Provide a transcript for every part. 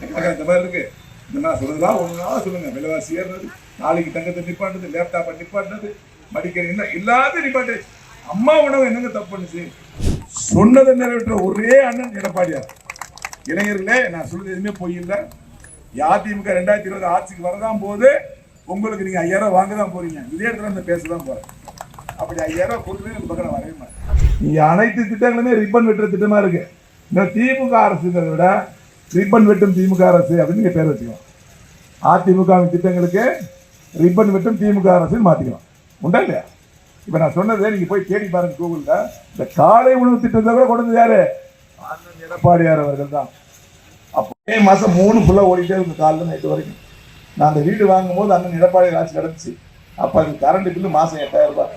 கேட்கறேன் இந்த மாதிரி இருக்கு. இந்த நான் சொல்றதா ஒன்றா சொல்லுங்க. விலைவாசி ஏறினது நாளைக்கு தங்கத்தை நிப்பாட்டுறது லேப்டாப்பை நிப்பாட்டுறது மடிக்கணி என்ன எல்லாத்தையும் நிப்பாட்டு. அம்மா உணவு என்னங்க தப்பு பண்ணுச்சு? சொன்னதை நிறைவேற்ற ஒரே அண்ணன் எடப்பாடியார். இளைஞர்களே நான் சொல்றது எதுவுமே பொய் இல்லை. அதிமுக ரெண்டாயிரத்தி இருபது ஆட்சிக்கு வரதான் போது உங்களுக்கு நீங்க ஐயாயிரம் வாங்க தான் போறீங்க. இதே இடத்துல இந்த பேச தான் போறேன். அப்படி ஐயாயிரம் கொடுத்து இந்த பக்கம் நான் வரவே மாட்டேன். நீங்க அனைத்து திட்டங்களுமே ரிப்பன் வெட்டுற திட்டமா இருக்கு. இந்த திமுக அரசுங்கிறத விட ரிப்பன் வெட்டும் திமுக அரசு அப்படின்னு நீங்க பேர் வச்சுக்கலாம் அதிமுகவின் திட்டங்களுக்கு ரிப்பன் வெட்டும் திமுக அரசுன்னு மாத்திக்கலாம் உண்டா இல்லையா? இப்ப நான் சொன்னதை நீங்க போய் தேடி பாருங்க கூகுள்ல. இந்த காலை உணவு திட்டத்தை கூட கொண்டு யாரு? எடப்பாடியார் அவர்கள் தான். அப்போ மாதம் மாசம் மூணு ஃபுல்லா ஓடிட்டே இருக்கு காலைல நைட்டு வரைக்கும். நான் அந்த வீடு வாங்கும் போது அண்ணன் எடப்பாடி ஆட்சி கிடந்துச்சு அப்ப அது கரண்ட் பில்லு மாசம் எட்டாயிரம் ரூபாய்.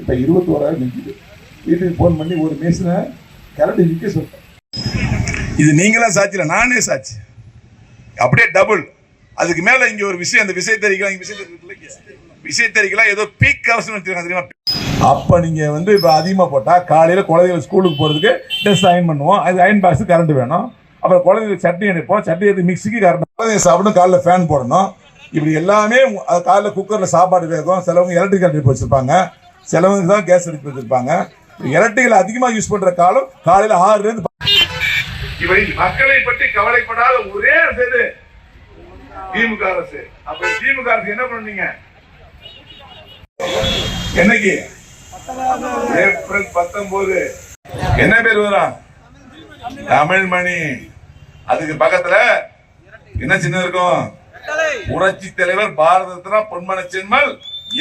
இப்ப இருபத்தோராயிரம் நிற்குது வீட்டுக்கு ஃபோன் பண்ணி ஒரு மேசனை கரண்ட் நிற்க சொல்லிட்டேன் இது நீங்களா சாட்சி இல்லை நானே சாட்சி. அப்படியே டபுள் அதுக்கு மேல இங்க ஒரு விஷயம் அந்த விஷயத்தறிக்கலாம் இங்க விஷயம் தெரிவிக்கலாம் ஏதோ பீக் அவசரம் தெரியுமா? அப்ப நீங்க வந்து இப்ப அதிகமா போட்டா காலையில குழந்தைகள் ஸ்கூலுக்கு போறதுக்கு ட்ரெஸ் அயன் பண்ணுவோம். அது அயன் பாக்ஸ் கரண்ட் வேணும். அப்புறம் குழந்தைகளுக்கு சட்னி அனுப்போம் சட்னி எடுத்து மிக்சிக்கு கரண்ட் குழந்தைங்க சாப்பிடணும் காலைல ஃபேன் போடணும். இப்படி எல்லாமே அது காலைல குக்கர்ல சாப்பாடு வேகும். சிலவங்க எலக்ட்ரிக் அடுப்பு வச்சிருப்பாங்க. சிலவங்க தான் கேஸ் அடுப்பு வச்சிருப்பாங்க. எலக்ட்ரிக்கல் அதிகமாக யூஸ் பண்ற காலம் காலையில ஆறுலேருந்து இவை மக்களை பற்றி கவலைப்படாத ஒரே அரசு எது? திமுக அரசு. அப்ப திமுக அரசு என்ன பண்ணீங்க என்னைக்கு? ஏப்ரல் பத்தொன்பது என்ன பேர் வரும் தமிழ்மணி. அதுக்கு பக்கத்துல என்ன சின்ன இருக்கும்? புரட்சி தலைவர் பாரத ரத்னா பொன்மன செம்மல்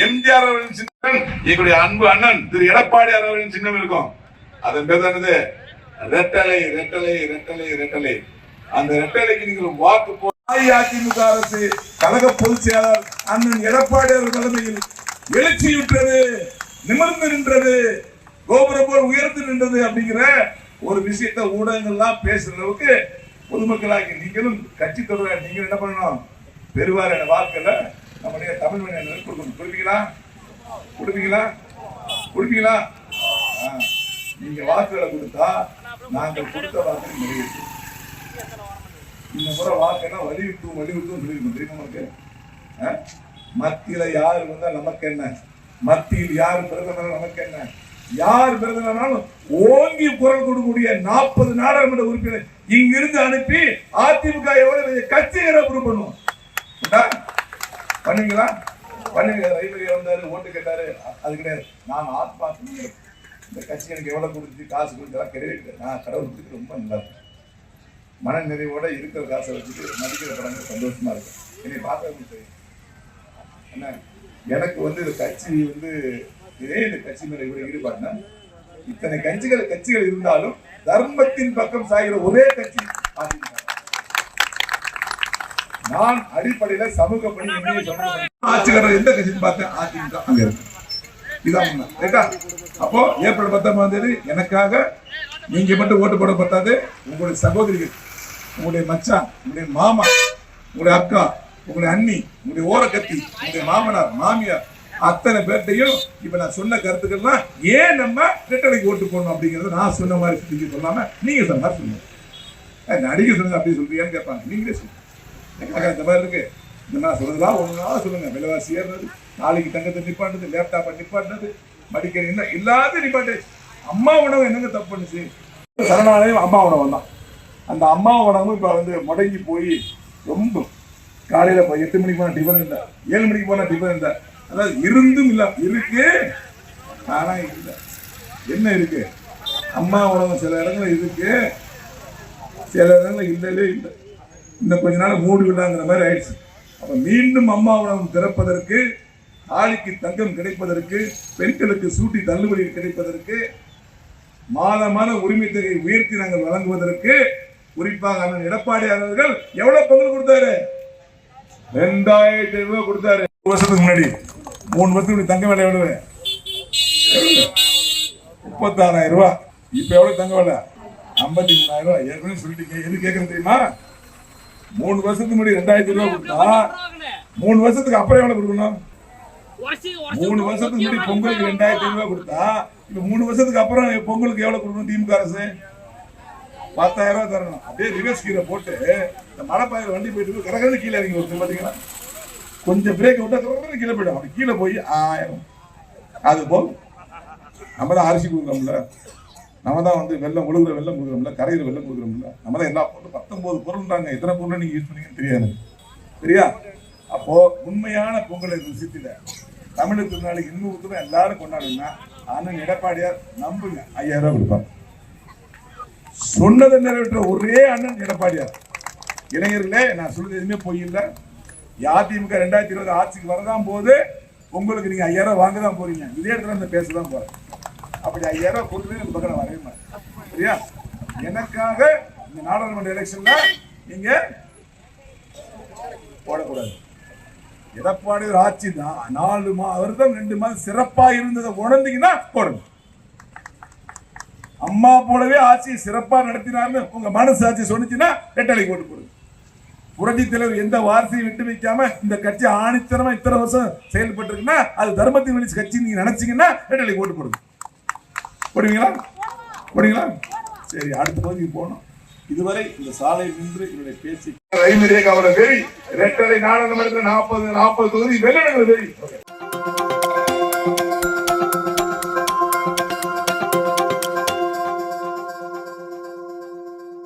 எம்ஜிஆர் அவர்களின் சின்னம். எங்களுடைய அன்பு அண்ணன் திரு எடப்பாடி அவர்களின் சின்னம் இருக்கும். அதன் பேர் தான் ரெட்டலை ரெட்டலை ரெட்டலை ரெட்டலை. அந்த ரெட்டலைக்கு நீங்கள் வாக்கு போ அஇஅதிமுக அரசு கழக பொதுச் செயலாளர் அண்ணன் எடப்பாடியார் தலைமையில் எழுச்சியுற்றது நிமிர்ந்து நின்றது கோபுரம் போல் உயர்ந்து நின்றது அப்படிங்கிற ஒரு விஷயத்தை ஊடகங்கள்லாம் பேசுற அளவுக்கு பொதுமக்களாகி நீங்களும் கட்சி தொடர நீங்கள் என்ன பண்ணணும்? பெருவாரியான வாக்குல நம்முடைய தமிழ் மொழியினர் கொடுக்கணும். கொடுப்பீங்களா? கொடுப்பீங்களா? கொடுப்பீங்களா? ஆ. நீங்க வாக்குகளை கொடுத்தா நாங்கள் கொடுத்த வாக்கு நிறைவேற்றும் இந்த முறை வாக்கெல்லாம் வலியுறுத்தும் வலியுறுத்தும் சொல்லியிருக்கோம் தெரியுமா நமக்கு மத்தியில யார் வந்தா நமக்கு என்ன? மத்தியில் யார் பிரதமர் நமக்கு என்ன? யார் பிரதமர்னாலும் ஓங்கி குரல் கொடுக்கக்கூடிய நாற்பது நாடாளுமன்ற உறுப்பினர் இங்கிருந்து அனுப்பி அதிமுக எவ்வளவு கட்சிகளை அப்ரூவ் பண்ணுவோம் உண்டா? பண்ணுவீங்களா? பண்ணுவீங்க. ரயில்வே வந்தாரு ஓட்டு கேட்டாரு. அது கிடையாது. நான் ஆத்மா இந்த கட்சி எனக்கு எவ்வளவு கொடுத்து காசு கொடுத்தா கிடையாது நான் கடவுள் ரொம்ப நல்லா இருக்கும் மன நிறைவோட இருக்கிற காசை வச்சுட்டு மதிக்கிற படங்கள் சந்தோஷமா இருக்கும் என்னை பார்க்க தெரியும் என்ன எனக்கு வந்து இந்த கட்சி வந்து இதே இந்த கட்சி மேல இவ்வளவு ஈடுபாடுனா இத்தனை கட்சிகள் கட்சிகள் இருந்தாலும் தர்மத்தின் பக்கம் சாகிற ஒரே கட்சி அதிமுக. நான் அடிப்படையில சமூக பணி சமூக பணி. ஆட்சிக்காரர் எந்த கட்சின்னு பார்த்தேன் அதிமுக அங்க இருக்கு. இதான் ரைட்டா அப்போ ஏப்ரல் பத்தொன்பதாம் தேதி எனக்காக நீங்க மட்டும் ஓட்டு போட பத்தாது. உங்களுடைய சகோதரிகள் உங்களுடைய மச்சான் உங்களுடைய மாமா உங்களுடைய அக்கா உங்களுடைய அண்ணி உங்களுடைய ஓரக்கத்தி உங்களுடைய மாமனார் மாமியார் அத்தனை பேர்ட்டையும் இப்ப நான் சொன்ன கருத்துக்கள்லாம் ஏன் நம்ம ரெட்டலைக்கு ஓட்டு போடணும் அப்படிங்கறத நான் சொன்ன மாதிரி சுத்தி சொல்லாம நீங்க சொன்ன மாதிரி சொல்லுங்க. நடிகை சொன்னது அப்படி சொல்றீங்கன்னு கேட்பாங்க. நீங்களே சொல்லுங்க. எனக்கு இந்த மாதிரி இருக்கு. இந்த நான் சொல்றதுலாம் ஒன்றா சொல்லுங்க. விலைவாசி ஏறினது நாளைக்கு தங்கத்தை நிப்பாட்டுறது லேப்டாப்பை நிப்பாட்டுறது மடிக்கணி என்ன இல்லாத நிப்பாட்டு. அம்மா உணவு என்னங்க தப்பு பண்ணுச்சு? சரணாலயம் அம்மா உணவு தான். அந்த அம்மா உணவும் இப்போ வந்து முடங்கி போய் ரொம்ப காலையில் இப்போ எட்டு மணிக்கு போனால் டிஃபன் இல்லை ஏழு மணிக்கு போனால் டிஃபன் இல்லை. அதாவது இருந்தும் இல்லை இருக்கு ஆனால் இல்லை. என்ன இருக்கு? அம்மா உணவு சில இடங்களில் இருக்கு சில இடங்களில் இல்லவே இல்லை. இன்னும் கொஞ்ச நாள் மூடு விடாங்கிற மாதிரி ஆயிடுச்சு. அப்போ மீண்டும் அம்மா உணவகம் திறப்பதற்கு ஆளுக்கு தங்கம் கிடைப்பதற்கு பெண்களுக்கு சூட்டி தள்ளுபடி கிடைப்பதற்கு மாதமான உரிமை தொகை உயர்த்தி நாங்கள் வழங்குவதற்கு குறிப்பாக அண்ணன் எடப்பாடி அவர்கள் எவ்வளவு பங்கு கொடுத்தாரு? ரெண்டாயிரத்தி ரூபாய் கொடுத்தாரு. ஒரு வருஷத்துக்கு முன்னாடி. மூணு வருஷத்துக்கு முன்னாடி தங்க விலை விடுவேன் முப்பத்தாறாயிரம் ரூபாய். இப்ப எவ்வளவு தங்க விலை? ஐம்பத்தி மூணாயிரம் ரூபாய். ஏற்கனவே சொல்லிட்டீங்க. எது கேட்கறது தெரியுமா? மூணு வருஷத்துக்கு முன்னாடி ரெண்டாயிரத்தி ரூபாய் கொடுத்தா மூணு வருஷத்துக்கு அப்புறம் எவ்வளவு கொடுக்கணும்? மூணு வருஷத்துக்கு முன்னாடி பொங்கலுக்கு ரெண்டாயிரத்தி ரூபாய் கொடுத்தா இப்ப மூணு வருஷத்துக்கு அப்புறம் பொங்கலுக்கு எவ்வளவு கொடுக்கணும் திமுக அரசு? பத்தாயிரம் ரூபாய் தரணும். அப்படியே ரிவர்ஸ் கீரை போட்டு இந்த மலைப்பாயில வண்டி போயிட்டு கடகடன்னு கீழே இறங்கி வருது பாத்தீங்களா? கொஞ்சம் பிரேக் விட்டா கடகடன்னு கீழே போயிடும். அப்படி கீழே போய் ஆயிரம். அது போல் நம்ம தான் அரிசி கொடுக்குறோம்ல. நம்ம தான் வந்து வெள்ளம் ஒழுகுற வெள்ளம் கொடுக்குறோம்ல கரையிற வெள்ளம் கொடுக்குறோம்ல. நம்ம தான் எல்லா பொருளும் பத்தொன்பது பொருள்ன்றாங்க. எத்தனை பொருள் நீங்க யூஸ் பண்ணீங்கன்னு தெரியாது. சரியா? அப்போ உண்மையான பொங்கலை ருசித்தில தமிழர் நாளைக்கு இன்னொரு எல்லாரும் கொண்டாடுங்க அண்ணன் எடப்பாடியார் நம்புங்க. ஐயாயிரம் ரூபாய் கொடுப்பாங்க சொன்னதை நிறைவேற்ற ஒரே அண்ணன் எடப்பாடியார். இளைஞர்களே நான் சொல்றது எதுவுமே பொய் இல்ல. அதிமுக ரெண்டாயிரத்தி இருபது ஆட்சிக்கு வரதான் போது உங்களுக்கு நீங்க ஐயாயிரம் ரூபாய் வாங்க தான் போறீங்க. இதே இடத்துல இந்த பேச தான் போறேன். அப்படி ஐயாயிரம் ரூபாய் கொடுத்து இந்த பக்கம் நான் வரவே மாட்டேன். சரியா? எனக்காக இந்த நாடாளுமன்ற எலெக்ஷன்ல நீங்க போடக்கூடாது எடப்பாடி ஒரு ஆட்சி தான். நாலு மா வருடம் ரெண்டு மாதம் சிறப்பா இருந்ததை உணர்ந்தீங்கன்னா போடுங்க. அம்மா போலவே ஆட்சியை சிறப்பா நடத்தினார்னு உங்க ஆட்சி சொன்னுச்சுன்னா ரெட்டலை போட்டு போடுங்க. புரட்சி தலைவர் எந்த வார்த்தையும் விட்டு வைக்காம இந்த கட்சி ஆணித்தனமா இத்தனை வருஷம் செயல்பட்டு இருக்குன்னா அது தர்மத்தின் வெளிச்சு கட்சி நீங்க நினைச்சீங்கன்னா ரெட்டலை போட்டு போடுங்க. போடுவீங்களா? போடுவீங்களா? சரி அடுத்த பகுதிக்கு போகணும். இதுவரை இந்த சாலை நின்று என்னுடைய பேச்சு ரயில் நிலைய கவலை வெறி ரெட்டலை நாடாளுமன்றத்தில் நாற்பது நாற்பது தொகுதி வெள்ளடங்கள் வெறி